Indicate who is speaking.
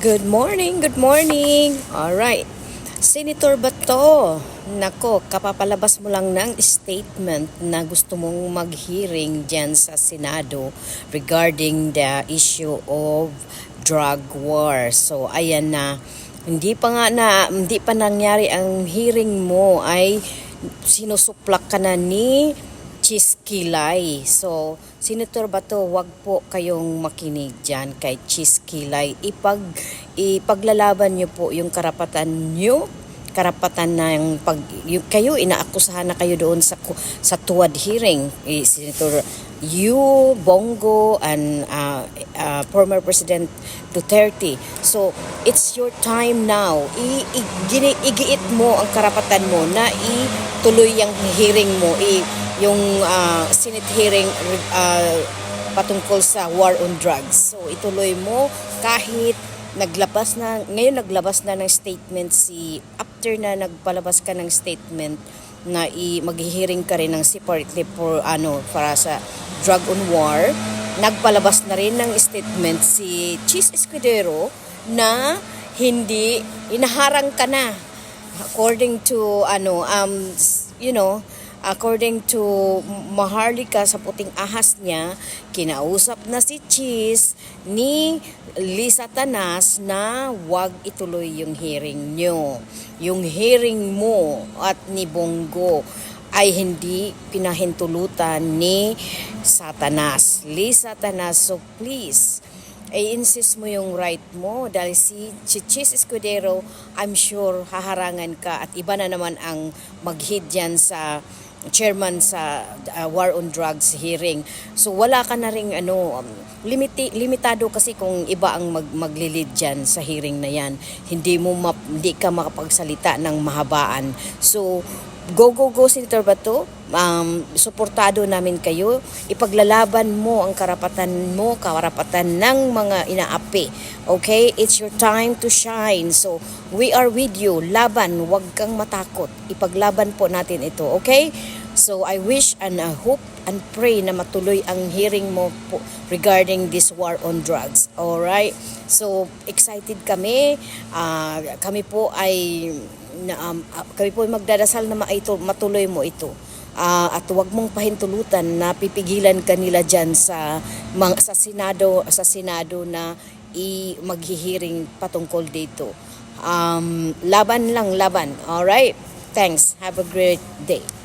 Speaker 1: Good morning, good morning. All right. Senator Bato, nako, kapapalabas mo lang ng statement na gusto mong mag-hearing dyan sa Senado regarding the issue of drug war. So, ayan na. Hindi pa nga na, hindi pa nangyari ang hearing mo ay sinusuplak ka na ni Chiskilay. So, Senator Bato, wag po kayong makinig dyan kay Chiskilay. Ipag, ipaglalaban niyo po yung karapatan niyo karapatan ng pag yung, kayo inaakusahan na kayo doon sa sa tuwad hearing eh, Senator you Bongo and uh, uh, former President Duterte so it's your time now I, i, gini, igiit mo ang karapatan mo na ituloy yung hearing mo i, yung uh, Senate hearing uh, patungkol sa war on drugs. So ituloy mo kahit naglabas na ngayon naglabas na ng statement si after na nagpalabas ka ng statement na i maghihiring ka rin ng separately for ano para sa drug on war nagpalabas na rin ng statement si Cheese Escudero na hindi inaharang ka na. According to ano um you know according to Maharlika sa puting ahas niya kinausap na si Cheese ni Lisa Tanas na wag ituloy yung hearing nyo yung hearing mo at ni Bongo ay hindi pinahintulutan ni Satanas. Lisa Satanas, so please, i-insist mo yung right mo dahil si Chichis Escudero, I'm sure haharangan ka at iba na naman ang maghid dyan sa chairman sa uh, War on Drugs hearing. So wala ka na ring ano, um, limiti, limitado kasi kung iba ang mag, maglilid dyan sa hearing na yan. Hindi mo map, hindi ka makapagsalita ng mahabaan. So go go go Senator Bato. Um, suportado namin kayo. Ipaglalaban mo ang karapatan mo karapatan ng mga inaapi. Okay? It's your time to shine. So we are with you. Laban wag kang matakot. Ipaglaban po natin ito. Okay so I wish and I hope and pray na matuloy ang hearing mo po regarding this war on drugs alright so excited kami Ah, kami po ay na, um, ah, kami po ay magdadasal na maito, matuloy mo ito. Ah, at huwag mong pahintulutan na pipigilan kanila diyan sa mga sa Senado sa Senado na i maghihiring patungkol dito. Um, laban lang laban. All right. Thanks. Have a great day.